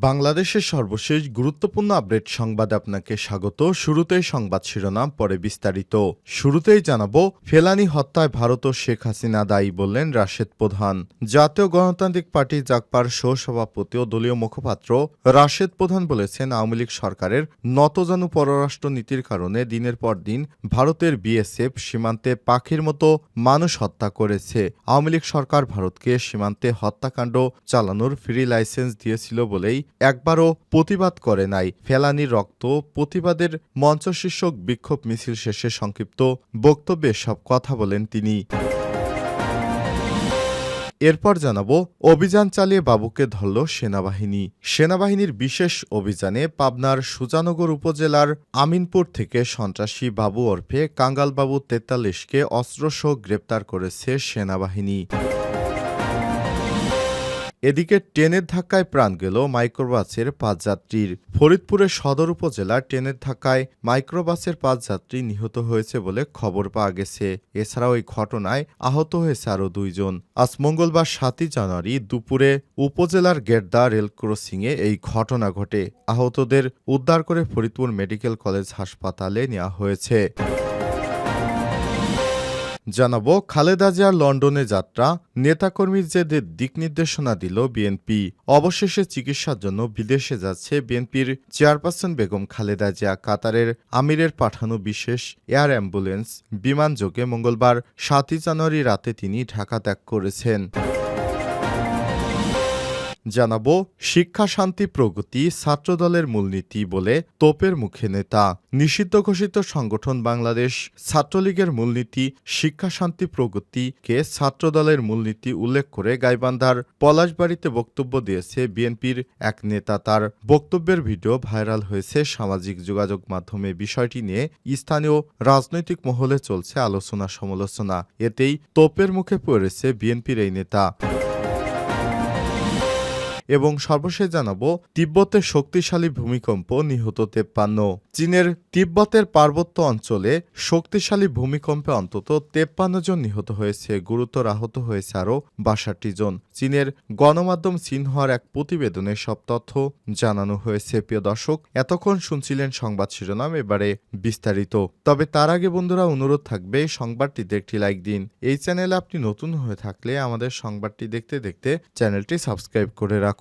বাংলাদেশের সর্বশেষ গুরুত্বপূর্ণ আপডেট সংবাদে আপনাকে স্বাগত। শুরুতেই সংবাদ শিরোনাম, পরে বিস্তারিত। শুরুতেই জানাব, ফেলানি হত্যায় ভারত ও শেখ হাসিনা দায়ী বললেন রাশেদ প্রধান। জাতীয় গণতান্ত্রিক পার্টি জাকপার সহসভাপতি ও দলীয় মুখপাত্র রাশেদ প্রধান বলেছেন, আওয়ামী লীগ সরকারের নতজানু পররাষ্ট্র নীতির কারণে দিনের পর দিন ভারতের বিএসএফ সীমান্তে পাখির মতো মানুষ হত্যা করেছে। আওয়ামী লীগ সরকার ভারতকে সীমান্তে হত্যাকাণ্ড চালানোর ফ্রি লাইসেন্স দিয়েছিল বলেই একবারও প্রতিবাদ করে নাই। ফেলানির রক্ত, প্রতিবাদের মঞ্চ শীর্ষক বিক্ষোভ মিছিল শেষে সংক্ষিপ্ত বক্তব্যে সব কথা বলেন তিনি। এরপর জানাব, অভিযান চালিয়ে বাবুকে ধরল সেনাবাহিনী। সেনাবাহিনীর বিশেষ অভিযানে পাবনার সুজানগর উপজেলার আমিনপুর থেকে সন্ত্রাসী বাবু ওরফে কাঙ্গালবাবু তেতাল্লিশকে অস্ত্রসহ গ্রেপ্তার করেছে সেনাবাহিনী। এদিকে ট্রেনের ধাক্কায় প্রাণ গেল মাইক্রোবাসের পাঁচ যাত্রীর। ফরিদপুরের সদর উপজেলার ট্রেনের ধাক্কায় মাইক্রোবাসের পাঁচ যাত্রী নিহত হয়েছে বলে খবর পাওয়া গেছে। এছাড়াও এই ঘটনায় আহত হয়েছে আরও দুইজন। আজ মঙ্গলবার সাতই জানুয়ারি দুপুরে উপজেলার গেটদা রেল ক্রসিংয়ে এই ঘটনা ঘটে। আহতদের উদ্ধার করে ফরিদপুর মেডিকেল কলেজ হাসপাতালে নেওয়া হয়েছে। জানাব খালেদা জিয়ার লন্ডনে যাত্রা, নেতাকর্মীর যে দিক নির্দেশনা দিল বিএনপি অবশেষে চিকিৎসার জন্য বিদেশে যাচ্ছে বিএনপির চেয়ারপারসন বেগম খালেদা জিয়া। কাতারের আমিরের পাঠানো বিশেষ এয়ার অ্যাম্বুলেন্স বিমানযোগে মঙ্গলবার সাতই জানুয়ারি রাতে তিনি ঢাকা ত্যাগ করেছেন। জানাব শিক্ষা শান্তি প্রগতি ছাত্রদলের মূলনীতি বলে তোপের মুখে নেতা। নিষিদ্ধ ঘোষিত সংগঠন বাংলাদেশ ছাত্রলীগের মূলনীতি শিক্ষা শান্তি প্রগতিকে ছাত্রদলের মূলনীতি উল্লেখ করে গাইবান্ধার পলাশবাড়িতে বক্তব্য দিয়েছে বিএনপির এক নেতা। তার বক্তব্যের ভিডিও ভাইরাল হয়েছে সামাজিক যোগাযোগ মাধ্যমে। বিষয়টি নিয়ে স্থানীয় রাজনৈতিক মহলে চলছে আলোচনা সমালোচনা এতেই তোপের মুখে পড়েছে বিএনপির এই নেতা। এবং সর্বশেষ জানাব তিব্বতের শক্তিশালী ভূমিকম্প নিহত তেপ্পান্ন। চীনের তিব্বতের পার্বত্য অঞ্চলে শক্তিশালী ভূমিকম্পে অন্তত তেপ্পান্ন জন নিহত হয়েছে, গুরুতর আহত হয়েছে আরও বাষট্টি জন। চীনের গণমাধ্যম সিনহার এক প্রতিবেদনে সব তথ্য জানানো হয়েছে। প্রিয় দর্শক, এতক্ষণ শুনছিলেন সংবাদ শিরোনাম, এবারে বিস্তারিত। তবে তার আগে বন্ধুরা, অনুরোধ থাকবে সংবাদটিতে একটি লাইক দিন। এই চ্যানেলে আপনি নতুন হয়ে থাকলে আমাদের সংবাদটি দেখতে দেখতে চ্যানেলটি সাবস্ক্রাইব করে রাখুন।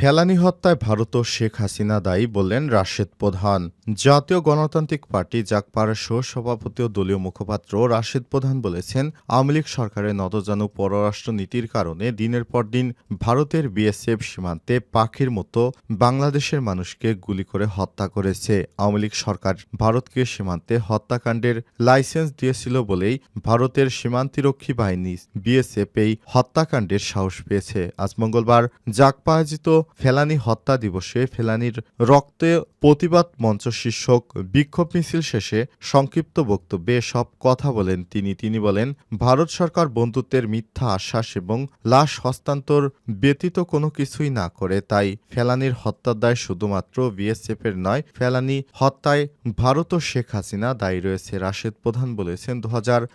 ফেলানি হত্যায় ভারত ও শেখ হাসিনা দায়ী বললেন রাশেদ প্রধান। জাতীয় গণতান্ত্রিক পার্টি জাকপার সহসভাপতি ও দলীয় মুখপাত্র রাশেদ প্রধান বলেছেন, আওয়ামী লীগ সরকারের নতজানু পররাষ্ট্র নীতির কারণে দিনের পর দিন ভারতের বিএসএফ সীমান্তে পাখির মতো বাংলাদেশের মানুষকে গুলি করে হত্যা করেছে। আওয়ামী লীগ সরকার ভারতকে সীমান্তে হত্যাকাণ্ডের লাইসেন্স দিয়েছিল বলেই ভারতের সীমান্তিরক্ষী বাহিনী বিএসএফ এই হত্যাকাণ্ডের সাহস পেয়েছে। আজ মঙ্গলবার জাকপা আয়োজিত ফেলানি হত্যা দিবসে ফেলানির রক্তে প্রতিবাদ মঞ্চ শীর্ষক বিক্ষোভ মিছিল শেষে সংক্ষিপ্ত বক্তব্যে সব কথা বলেন তিনি। তিনি বলেন, ভারত সরকার বন্ধুত্বের মিথ্যা আশ্বাস এবং লাশ হস্তান্তর ব্যতীত কোনো কিছুই না করে, তাই ফেলানির হত্যার দায় শুধুমাত্র বিএসএফ এর নয়, ফেলানি হত্যায় ভারত ও শেখ হাসিনা দায়ী রয়েছে, রাশেদ প্রধান বলেছেন। দু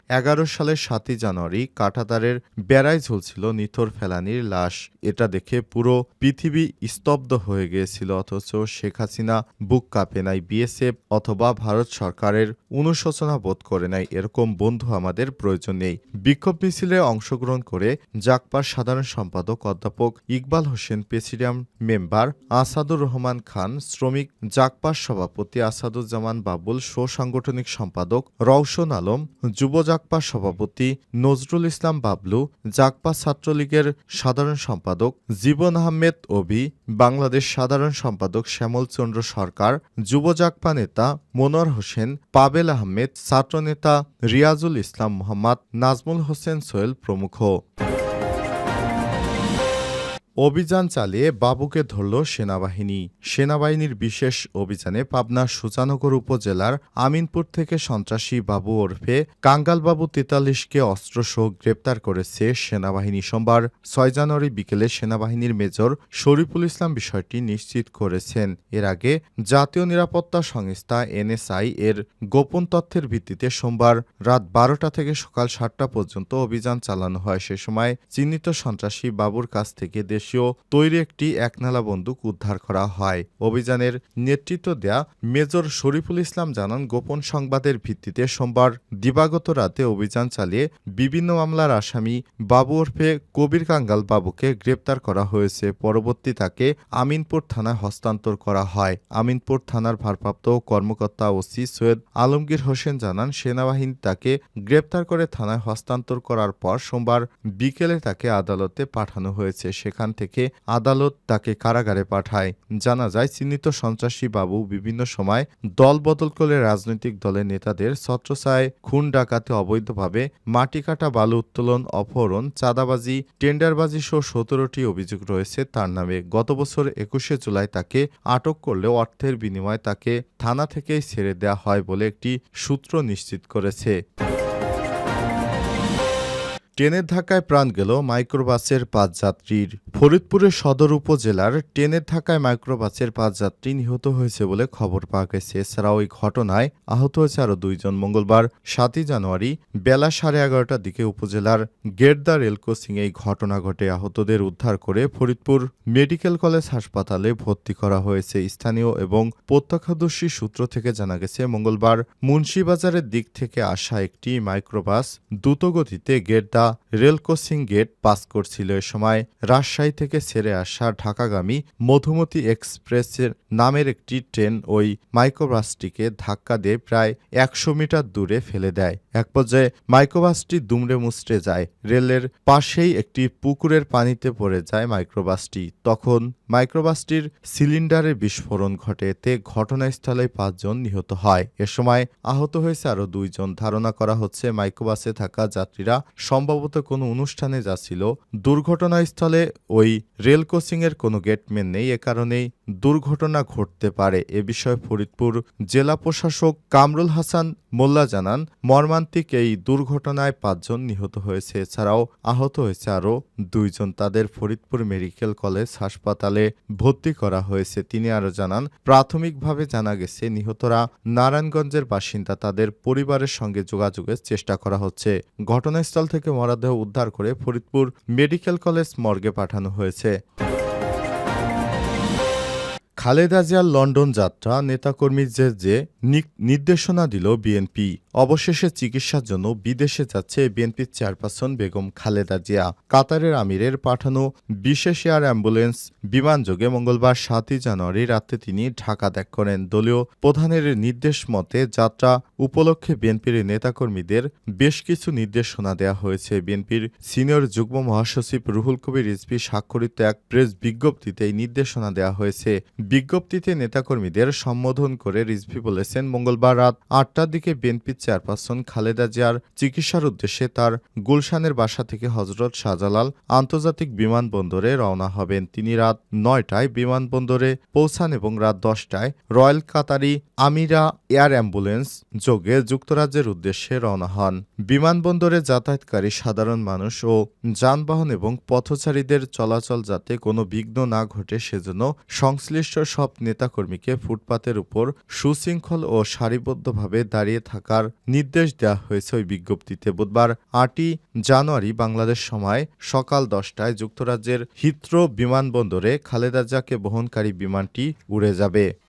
এগারো সালের সাতই জানুয়ারি কাটাতারের বেড়ায় ঝুলছিল নিথর ফেলানির লাশ। এটা দেখে পুরো পৃথিবী স্তব্ধ হয়ে গিয়েছিল, অথচ শেখ হাসিনা বুক কাঁপে নাই, বিএসএফ অথবা ভারত সরকারের অনুশোচনা বোধ করে নাই, এরকম বন্ধু আমাদের প্রয়োজন নেই। বিক্ষোভ মিছিলে অংশগ্রহণ করে জাকপার সাধারণ সম্পাদক অধ্যাপক ইকবাল হোসেন, প্রেসিডিয়াম মেম্বার আসাদুর রহমান খান, শ্রমিক জাকপার সভাপতি আসাদুজ্জামান বাবুল সাংগঠনিক সম্পাদক রওশন আলম, যুব জাকপা সভাপতি নজরুল ইসলাম বাবলু জাকপা ছাত্রলীগের সাধারণ সম্পাদক জীবন আহমেদ অবি বাংলাদেশ সাধারণ সম্পাদক শ্যামল চন্দ্র সরকার, যুব জাকপা নেতা মনোয়ার হোসেন, পাবেল আহমেদ, ছাত্রনেতা রিয়াজুল ইসলাম মোহাম্মদ, নাজমুল হোসেন সোহেল প্রমুখ। অভিযান চালিয়ে বাবুকে ধরল সেনাবাহিনী। সেনাবাহিনীর বিশেষ অভিযানে পাবনার সুজানগর উপজেলার আমিনপুর থেকে সন্ত্রাসী বাবু ওরফে কাঙ্গালবাবু তেতাল্লিশকে অস্ত্রসহ গ্রেপ্তার করেছে সেনাবাহিনী সোমবার, ছয় জানুয়ারি বিকেলে সেনাবাহিনীর মেজর শরীফুল ইসলাম বিষয়টি নিশ্চিত করেছেন। এর আগে জাতীয় নিরাপত্তা সংস্থা এনএসআই এর গোপন তথ্যের ভিত্তিতে সোমবার রাত বারোটা থেকে সকাল সাতটা পর্যন্ত অভিযান চালানো হয়। সে সময় চিহ্নিত সন্ত্রাসী বাবুর কাছ থেকে দেশীয় তৈরি একটি একনালা বন্দুক উদ্ধার করা হয়। অভিযানের নেতৃত্ব দেয়া মেজর শরীফুল ইসলাম জানান, গোপন সংবাদের ভিত্তিতে সোমবার দিবাগত রাতে অভিযান চালিয়ে বিভিন্ন মামলার আসামি বাবু ওরফে কবির কাঙ্গাল বাবুকে গ্রেপ্তার করা হয়েছে। পরবর্তী তাকে আমিনপুর থানায় হস্তান্তর করা হয়। আমিনপুর থানার ভারপ্রাপ্ত কর্মকর্তা ওসি সৈয়দ আলমগীর হোসেন জানান, সেনাবাহিনী তাকে গ্রেপ্তার করে থানায় হস্তান্তর করার পর সোমবার বিকেলে তাকে আদালতে পাঠানো হয়েছে। সেখান থেকে আদালত তাকে কারাগারে পাঠায়। জানা যায়, চিহ্নিত সন্ত্রাসী বাবু বিভিন্ন সময় দল বদল করে রাজনৈতিক দলের নেতাদের ছত্রছায় খুন, ডাকাতে, অবৈধভাবে মাটি কাটা বালু উত্তোলন, অপহরণ, চাঁদাবাজি, টেন্ডারবাজি সহ সতেরোটি অভিযোগ রয়েছে। তার নামে গত বছর একুশে জুলাই তাকে আটক করলেও অর্থের বিনিময়ে তাকে থানা থেকেই ছেড়ে দেওয়া হয় বলে একটি সূত্র নিশ্চিত করেছে। ট্রেনের ধাক্কায় প্রাণ গেল মাইক্রোবাসের পাঁচ যাত্রীর। ফরিদপুরের সদর উপজেলার ট্রেনের ধাক্কায় মাইক্রোবাসের পাঁচ যাত্রী নিহত হয়েছে বলে খবর পাওয়া গেছে। এছাড়াও ওই ঘটনায় আহত হয়েছে আরও দুইজন। মঙ্গলবার সাতই জানুয়ারি বেলা সাড়ে এগারোটার দিকে উপজেলার গেটদা রেল ক্রসিং এই ঘটনা ঘটে। আহতদের উদ্ধার করে ফরিদপুর মেডিকেল কলেজ হাসপাতালে ভর্তি করা হয়েছে। স্থানীয় এবং প্রত্যক্ষদর্শী সূত্র থেকে জানা গেছে, মঙ্গলবার মুন্সিবাজারের দিক থেকে আসা একটি মাইক্রোবাস দ্রুতগতিতে গেটদা রেল ক্রসিং গেট পাস করছিল এ সময় রাজশাহী থেকে ছেড়ে আসা ঢাকাগামী মধুমতি এক্সপ্রেসের নামের একটি ট্রেন ওই মাইক্রোবাসটিকে ধাক্কা দিয়ে প্রায় একশো মিটার দূরে ফেলে দেয়। এক পর্যায়ে মাইক্রোবাসটি দুমড়ে মুচড়ে যায়। রেলের পাশেই একটি পুকুরের পানিতে পড়ে যায় মাইক্রোবাসটি। তখন মাইক্রোবাসটির সিলিন্ডারে বিস্ফোরণ ঘটে, এতে ঘটনাস্থলে পাঁচজন নিহত হয়। এ সময় আহত হয়েছে আরও দুইজন। ধারণা করা হচ্ছে, মাইক্রোবাসে থাকা যাত্রীরা সম্ভবত কোনো অনুষ্ঠানে যাচ্ছিল। দুর্ঘটনাস্থলে ওই রেল কোচিংয়ের কোনো গেটম্যান নেই। এ কারণেই দুর্ঘটনা ঘটতে পারে। এ বিষয়ে ফরিদপুর জেলা প্রশাসক কামরুল হাসান মোল্লা জানান, মর্মান্তিক এই দুর্ঘটনায় পাঁচজন নিহত হয়েছে। এছাড়াও আহত হয়েছে আরও দুইজন। তাদের ফরিদপুর মেডিকেল কলেজ হাসপাতালে ভর্তি করা হয়েছে। তিনি আরও জানান, প্রাথমিকভাবে জানা গেছে, নিহতরা নারায়ণগঞ্জের বাসিন্দা। তাদের পরিবারের সঙ্গে যোগাযোগের চেষ্টা করা হচ্ছে। ঘটনাস্থল থেকে মরাদেহ উদ্ধার করে ফরিদপুর মেডিকেল কলেজ মর্গে পাঠানো হয়েছে। খালেদা জিয়ার লন্ডন যাত্রা নেতাকর্মীদের যে নির্দেশনা দিল বিএনপি। অবশেষে চিকিৎসার জন্য বিদেশে যাচ্ছে বিএনপির চেয়ারপারসন বেগম খালেদা জিয়া। কাতারের আমিরের পাঠানো বিশেষ এয়ার অ্যাম্বুলেন্স বিমানযোগে মঙ্গলবার সাতই জানুয়ারি রাতে তিনি ঢাকা ত্যাগ করেন। দলীয় প্রধানের নির্দেশ মতে যাত্রা উপলক্ষে বিএনপির নেতাকর্মীদের বেশ কিছু নির্দেশনা দেওয়া হয়েছে। বিএনপির সিনিয়র যুগ্ম মহাসচিব রুহুল কবির রিজভি স্বাক্ষরিত এক প্রেস বিজ্ঞপ্তিতে এই নির্দেশনা দেওয়া হয়েছে। বিজ্ঞপ্তিতে নেতাকর্মীদের সম্বোধন করে রিজভি বলেছেন, মঙ্গলবার রাত আটটার দিকে বিএনপির চেয়ারপারসন খালেদা জিয়ার চিকিৎসার উদ্দেশ্যে তার গুলশানের বাসা থেকে হজরত শাহজালাল আন্তর্জাতিক বিমানবন্দরে রওনা হবেন। তিনি রাত নয়টায় বিমানবন্দরে পৌঁছান এবং রাত দশটায় royal Qatari Amiri air ambulance যোগে যুক্তরাজ্যের উদ্দেশ্যে রওনা হন। বিমানবন্দরে যাতায়াতকারী সাধারণ মানুষ ও যানবাহন এবং পথচারীদের চলাচল যাতে কোনো বিঘ্ন না ঘটে সেজন্য সংশ্লিষ্ট সব নেতাকর্মীকে ফুটপাতের উপর সুশৃঙ্খল ও সারিবদ্ধভাবে দাঁড়িয়ে থাকার নির্দেশ দেওয়া হয়েছে ওই বিজ্ঞপ্তিতে। বুধবার আটই জানুয়ারি বাংলাদেশ সময় সকাল দশটায় যুক্তরাজ্যের হিথ্রো বিমানবন্দরে খালেদা জিয়াকে বহনকারী বিমানটি উড়ে যাবে।